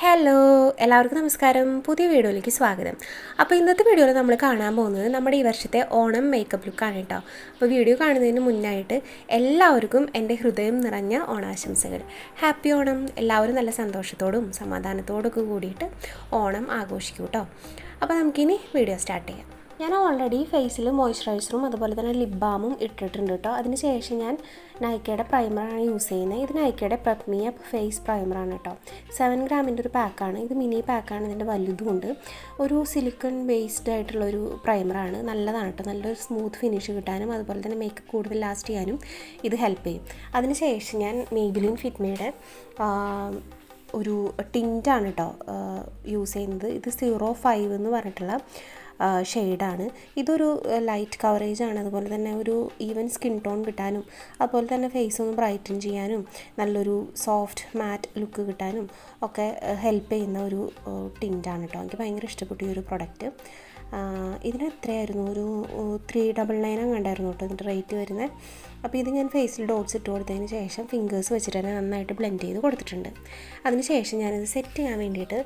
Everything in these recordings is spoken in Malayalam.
ഹലോ എല്ലാവർക്കും നമസ്കാരം. പുതിയ വീഡിയോയിലേക്ക് സ്വാഗതം. അപ്പോൾ ഇന്നത്തെ വീഡിയോയിൽ നമ്മൾ കാണാൻ പോകുന്നത് നമ്മുടെ ഈ വർഷത്തെ ഓണം മേക്കപ്പ് ലുക്കാണ് കേട്ടോ. അപ്പോൾ വീഡിയോ കാണുന്നതിന് മുന്നായിട്ട് എല്ലാവർക്കും എന്റെ ഹൃദയം നിറഞ്ഞ ഓണാശംസകൾ. ഹാപ്പി ഓണം. എല്ലാവരും നല്ല സന്തോഷത്തോടും സമാധാനത്തോടൊക്കെ കൂടിയിട്ട് ഓണം ആഘോഷിക്കൂ കേട്ടോ. അപ്പോൾ നമുക്കിനി വീഡിയോ സ്റ്റാർട്ട് ചെയ്യാം. ഞാൻ ഓൾറെഡി ഫേസിൽ മോയ്സ്ചറൈസറും അതുപോലെ തന്നെ ലിപ് ബാമും ഇട്ടിട്ടുണ്ട് കേട്ടോ അതിന് ശേഷം ഞാൻ നൈക്കയുടെ പ്രൈമറാണ് യൂസ് ചെയ്യുന്നത്. ഇത് നൈക്കയുടെ പ്രപ്മിയ ഫേസ് പ്രൈമറാണ് കേട്ടോ സെവൻ ഗ്രാമിന്റെ ഒരു പാക്കാണ് ഇത് മിനി പാക്കാണ് ഇതിന്റെ വലുതുമുണ്ട് ഒരു സിലിക്കൺ ബേസ്ഡ് ആയിട്ടുള്ള ഒരു പ്രൈമറാണ് നല്ലതാണ് കേട്ടോ നല്ലൊരു സ്മൂത്ത് ഫിനിഷ് കിട്ടാനും അതുപോലെ തന്നെ മേക്കപ്പ് കൂടുതൽ ലാസ്റ്റ് ചെയ്യാനും ഇത് ഹെൽപ്പ് ചെയ്യും. അതിന് ശേഷം ഞാൻ മേബിലിൻ ഫിറ്റ്മയുടെ ഒരു ടിന്റാണ് കേട്ടോ യൂസ് ചെയ്യുന്നത്. ഇത് സീറോ ഫൈവ് എന്ന് പറഞ്ഞിട്ടുള്ള ഷെയ്ഡാണ്. ഇതൊരു ലൈറ്റ് കവറേജ് ആണ്. അതുപോലെ തന്നെ ഒരു ഈവൻ സ്കിൻ ടോൺ കിട്ടാനും അതുപോലെ തന്നെ ഫേസ് ഒന്ന് ബ്രൈറ്റൻ ചെയ്യാനും നല്ലൊരു സോഫ്റ്റ് മാറ്റ് ലുക്ക് കിട്ടാനും ഒക്കെ ഹെൽപ്പ് ചെയ്യുന്ന ഒരു ടിന്റാണ് കേട്ടോ എനിക്ക് ഭയങ്കര ഇഷ്ടപ്പെട്ടു ഈ ഒരു പ്രൊഡക്റ്റ് ഇതിന് എത്രയായിരുന്നു? ഒരു ത്രീ ഡബിൾ നയൻ അങ്ങാണ്ടായിരുന്നു കേട്ടോ ഇതിന്റെ റേറ്റ് വരുന്നത് അപ്പോൾ ഇത് ഞാൻ ഫേസിൽ ഡോട്ട്സ് ഇട്ട് കൊടുത്തതിന് ശേഷം ഫിംഗേഴ്സ് വെച്ചിട്ട് തന്നെ നന്നായിട്ട് ബ്ലെൻഡ് ചെയ്ത് കൊടുത്തിട്ടുണ്ട്. അതിന് ശേഷം ഞാനിത് സെറ്റ് ചെയ്യാൻ വേണ്ടിയിട്ട്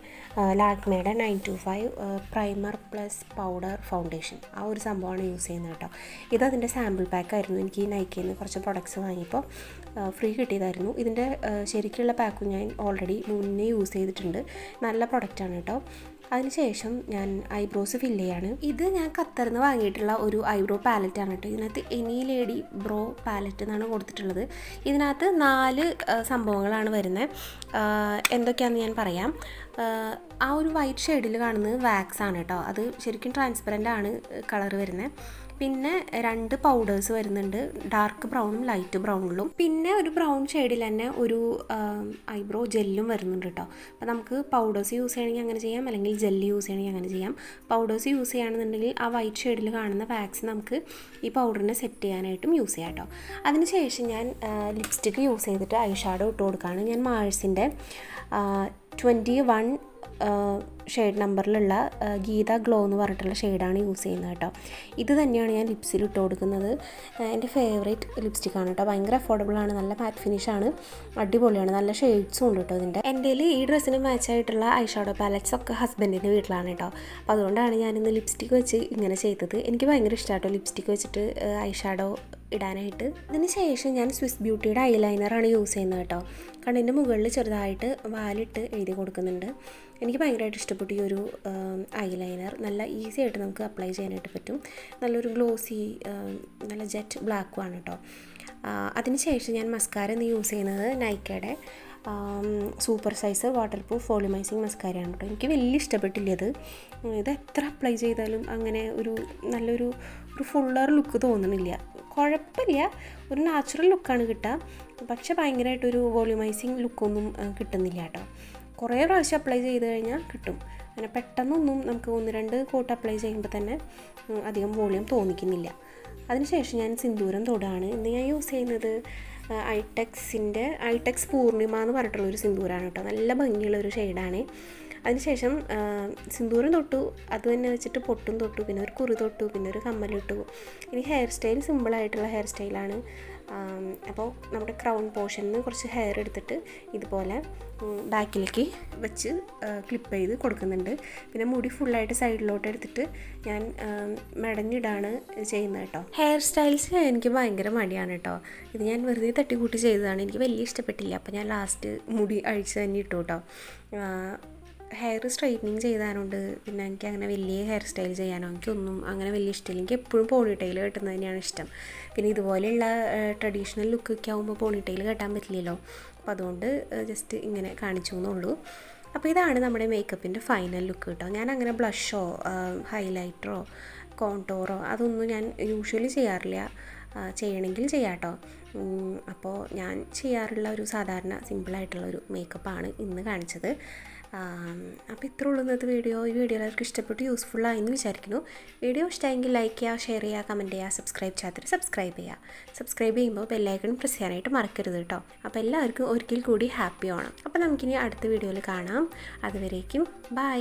ലാക്മേയുടെ nine to five primer plus powder foundation ആ ഒരു സംഭവമാണ് യൂസ് ചെയ്യുന്നത് കേട്ടോ. ഇത് അതിന്റെ സാമ്പിൾ പാക്കായിരുന്നു എനിക്ക് ഈ നൈക്കിൽ നിന്ന് കുറച്ച് പ്രൊഡക്ട്സ് വാങ്ങിയപ്പോൾ ഫ്രീ കിട്ടിയതായിരുന്നു. ഇതിന്റെ ശരിക്കുള്ള പാക്കും ഞാൻ ഓൾറെഡി മുന്നേ യൂസ് ചെയ്തിട്ടുണ്ട്. നല്ല പ്രൊഡക്റ്റാണ് കേട്ടോ. അതിനുശേഷം ഞാൻ ഐബ്രോസ് ഫില്ല് ചെയ്യാണ് ഇത് ഞാൻ ഖത്തറിന്ന് വാങ്ങിയിട്ടുള്ള ഒരു ഐബ്രോ പാലറ്റ് ആണ് കേട്ടോ. ഇതിനകത്ത് എനി ലേഡി ബ്രോ പാലറ്റ് എന്നാണ് കൊടുത്തിട്ടുള്ളത്. ഇതിനകത്ത് നാല് സംഭവങ്ങളാണ് വരുന്നത്. എന്തൊക്കെയാണെന്ന് ഞാൻ പറയാം. ആ ഒരു വൈറ്റ് ഷെയ്ഡിൽ കാണുന്നത് വാക്സ് ആണ് കേട്ടോ. അത് ശരിക്കും ട്രാൻസ്പെറന്റ് ആണ് കളർ വരുന്നത്. പിന്നെ രണ്ട് പൗഡേഴ്സ് വരുന്നുണ്ട്. ഡാർക്ക് ബ്രൗണും ലൈറ്റ് ബ്രൗണിലും പിന്നെ ഒരു ബ്രൗൺ ഷെയ്ഡിൽ തന്നെ ഒരു ഐബ്രോ ജെല്ലും വരുന്നുണ്ട് കേട്ടോ അപ്പോൾ നമുക്ക് പൗഡേഴ്സ് യൂസ് ചെയ്യണമെങ്കിൽ അങ്ങനെ ചെയ്യാം. അല്ലെങ്കിൽ ജെല്ല് യൂസ് ചെയ്യണമെങ്കിൽ അങ്ങനെ ചെയ്യാം. പൗഡേഴ്സ് യൂസ് ചെയ്യുകയാണെന്നുണ്ടെങ്കിൽ ആ വൈറ്റ് ഷെയ്ഡിൽ കാണുന്ന വാക്സ് നമുക്ക് ഈ പൗഡറിനെ സെറ്റ് ചെയ്യാനായിട്ടും യൂസ് ചെയ്യാം കേട്ടോ അതിനുശേഷം ഞാൻ ലിപ്സ്റ്റിക്ക് യൂസ് ചെയ്തിട്ട് ഐ ഷാഡോ ഇട്ട് കൊടുക്കുകയാണ് ഞാൻ മാഴ്സിന്റെ ട്വന്റി വൺ ഷെയ്ഡ് നമ്പറിലുള്ള ഗീത ഗ്ലോ എന്ന് പറഞ്ഞിട്ടുള്ള ഷെയ്ഡാണ് യൂസ് ചെയ്യുന്നത് കേട്ടോ. ഇത് തന്നെയാണ് ഞാൻ ലിപ്സിൽ ഇട്ട് കൊടുക്കുന്നത്. എന്റെ ഫേവറേറ്റ് ലിപ്സ്റ്റിക്കാണ് കേട്ടോ. ഭയങ്കര അഫോർഡബിൾ ആണ് നല്ല മാറ്റ് ഫിനിഷാണ് അടിപൊളിയാണ് നല്ല ഷെയ്ഡ്സും ഉണ്ട് കേട്ടോ ഇതിന്റെ. എന്റെ ഈ ഡ്രസ്സിന് മാച്ച് ആയിട്ടുള്ള ഐ ഷാഡോ പാലറ്റ്സ് ഒക്കെ ഹസ്ബൻഡിന്റെ വീട്ടിലാണ് കേട്ടോ. അപ്പോൾ അതുകൊണ്ടാണ് ഞാനിന്ന് ലിപ്സ്റ്റിക്ക് വെച്ച് ഇങ്ങനെ ചെയ്തത്. എനിക്ക് ഭയങ്കര ഇഷ്ടമാട്ടോ ലിപ്സ്റ്റിക്ക് വെച്ചിട്ട് ഐ ഷാഡോ ഇടാനായിട്ട്. ഇതിന് ശേഷം ഞാൻ സ്വിസ് ബ്യൂട്ടിയുടെ ഐലൈനറാണ് യൂസ് ചെയ്യുന്നത് കേട്ടോ. കണ്ണിന്റെ മുകളിൽ ചെറുതായിട്ട് വാലിട്ട് എഴുതി കൊടുക്കുന്നുണ്ട്. എനിക്ക് ഭയങ്കരമായിട്ട് ഇഷ്ടപ്പെട്ടു ഈ ഒരു ഐലൈനർ. നല്ല ഈസി ആയിട്ട് നമുക്ക് അപ്ലൈ ചെയ്യാനായിട്ട് പറ്റും. നല്ലൊരു ഗ്ലോസി നല്ല ജെറ്റ് ബ്ലാക്കുമാണ് കേട്ടോ. അതിന് ശേഷം ഞാൻ മസ്കാര എന്ന് യൂസ് ചെയ്യുന്നത് നൈക്കയുടെ super size water proof volumising മസ്കാരയാണ് കേട്ടോ. എനിക്ക് വലിയ ഇഷ്ടപ്പെട്ടില്ല അത് ഇത് എത്ര അപ്ലൈ ചെയ്താലും അങ്ങനെ ഒരു നല്ലൊരു ഒരു ഫുള്ളർ ലുക്ക് തോന്നണില്ല. കുഴപ്പമില്ല. ഒരു നാച്ചുറൽ ലുക്കാണ് കിട്ടുക പക്ഷെ ഭയങ്കരമായിട്ടൊരു വോളിമൈസിങ് ലുക്കൊന്നും കിട്ടുന്നില്ല കേട്ടോ. കുറേ പ്രാവശ്യം അപ്ലൈ ചെയ്ത് കഴിഞ്ഞാൽ കിട്ടും. അങ്ങനെ പെട്ടെന്നൊന്നും നമുക്ക് ഒന്ന് രണ്ട് കോട്ട് അപ്ലൈ ചെയ്യുമ്പോൾ തന്നെ അധികം വോളിയം തോന്നിക്കുന്നില്ല. അതിനുശേഷം ഞാൻ സിന്ദൂരം തൊടാണ്. ഇന്ന് ഞാൻ യൂസ് ചെയ്യുന്നത് ഐടെക്സിന്റെ ഐടെക്സ് പൂർണിമ എന്ന് പറഞ്ഞിട്ടുള്ളൊരു സിന്ദൂരാണ് കേട്ടോ. നല്ല ഭംഗിയുള്ള ഒരു ഷെയ്ഡാണ് അതിനുശേഷം സിന്ദൂരം തൊട്ടു. അത് തന്നെ വെച്ചിട്ട് പൊട്ടും തൊട്ടു. പിന്നെ ഒരു കുറി തൊട്ടു. പിന്നെ ഒരു കമ്മലിട്ടു. ഇനി ഹെയർ സ്റ്റൈൽ സിമ്പിളായിട്ടുള്ള ഹെയർ സ്റ്റൈലാണ് അപ്പോൾ നമ്മുടെ ക്രൗൺ പോർഷനിൽ നിന്ന് കുറച്ച് ഹെയർ എടുത്തിട്ട് ഇതുപോലെ ബാക്കിലേക്ക് വെച്ച് ക്ലിപ്പ് ചെയ്ത് കൊടുക്കുന്നുണ്ട്. പിന്നെ മുടി ഫുള്ളായിട്ട് സൈഡിലോട്ട് എടുത്തിട്ട് ഞാൻ മെടഞ്ഞിടാണ് ചെയ്യുന്നത് കേട്ടോ. ഹെയർ സ്റ്റൈൽസ് എനിക്ക് ഭയങ്കര മടിയാണ് കേട്ടോ. ഇത് ഞാൻ വെറുതെ തട്ടിക്കൂട്ടി ചെയ്തതാണ്. എനിക്ക് വലിയ ഇഷ്ടപ്പെട്ടില്ല. അപ്പോൾ ഞാൻ ലാസ്റ്റ് മുടി അഴിച്ച് തന്നെ ഇട്ടു കേട്ടോ. ഹെയർ സ്ട്രൈറ്റനിങ് ചെയ്താനുണ്ട് പിന്നെ എനിക്ക് അങ്ങനെ വലിയ ഹെയർ സ്റ്റൈൽ ചെയ്യാനോ എനിക്കൊന്നും അങ്ങനെ വലിയ ഇഷ്ടമില്ല. എനിക്ക് എപ്പോഴും പോണിട്ടയിൽ കെട്ടുന്നത് തന്നെയാണ് ഇഷ്ടം. പിന്നെ ഇതുപോലെയുള്ള ട്രഡീഷണൽ ലുക്കൊക്കെ ആകുമ്പോൾ പോണിട്ടയിൽ കെട്ടാൻ പറ്റില്ലല്ലോ. അപ്പോൾ അതുകൊണ്ട് ജസ്റ്റ് ഇങ്ങനെ കാണിച്ചു എന്നുള്ളൂ അപ്പോൾ ഇതാണ് നമ്മുടെ മേക്കപ്പിന്റെ ഫൈനൽ ലുക്ക് കേട്ടോ. ഞാൻ അങ്ങനെ ബ്ലഷോ ഹൈലൈറ്ററോ കോണ്ടോറോ അതൊന്നും ഞാൻ യൂഷ്വലി ചെയ്യാറില്ല. ചെയ്യണമെങ്കിൽ ചെയ്യാട്ടോ. അപ്പോൾ ഞാൻ ചെയ്യാറുള്ള ഒരു സാധാരണ സിമ്പിളായിട്ടുള്ള ഒരു മേക്കപ്പാണ് ഇന്ന് കാണിച്ചത്. അപ്പോൾ ഇത്ര ഉള്ളൂ ഇന്നത്തെ വീഡിയോ. ഈ വീഡിയോ എല്ലാവർക്കും ഇഷ്ടപ്പെട്ട് യൂസ്ഫുൾ ആയെന്ന് വിചാരിക്കുന്നു. വീഡിയോ ഇഷ്ടമെങ്കിൽ ലൈക്ക് ചെയ്യുക ഷെയർ ചെയ്യുക കമന്റ് ചെയ്യുക സബ്സ്ക്രൈബ് ചെയ്യാത്തവർ സബ്സ്ക്രൈബ് ചെയ്യുക. സബ്സ്ക്രൈബ് ചെയ്യുമ്പോൾ ബെല്ലൈക്കൺ പ്രസ് ചെയ്യാനായിട്ട് മറക്കരുത് കേട്ടോ. അപ്പോൾ എല്ലാവർക്കും ഒരിക്കൽ കൂടി ഹാപ്പി ആവണം. അപ്പോൾ നമുക്കിനി അടുത്ത വീഡിയോയിൽ കാണാം. അതുവരേക്കും ബൈ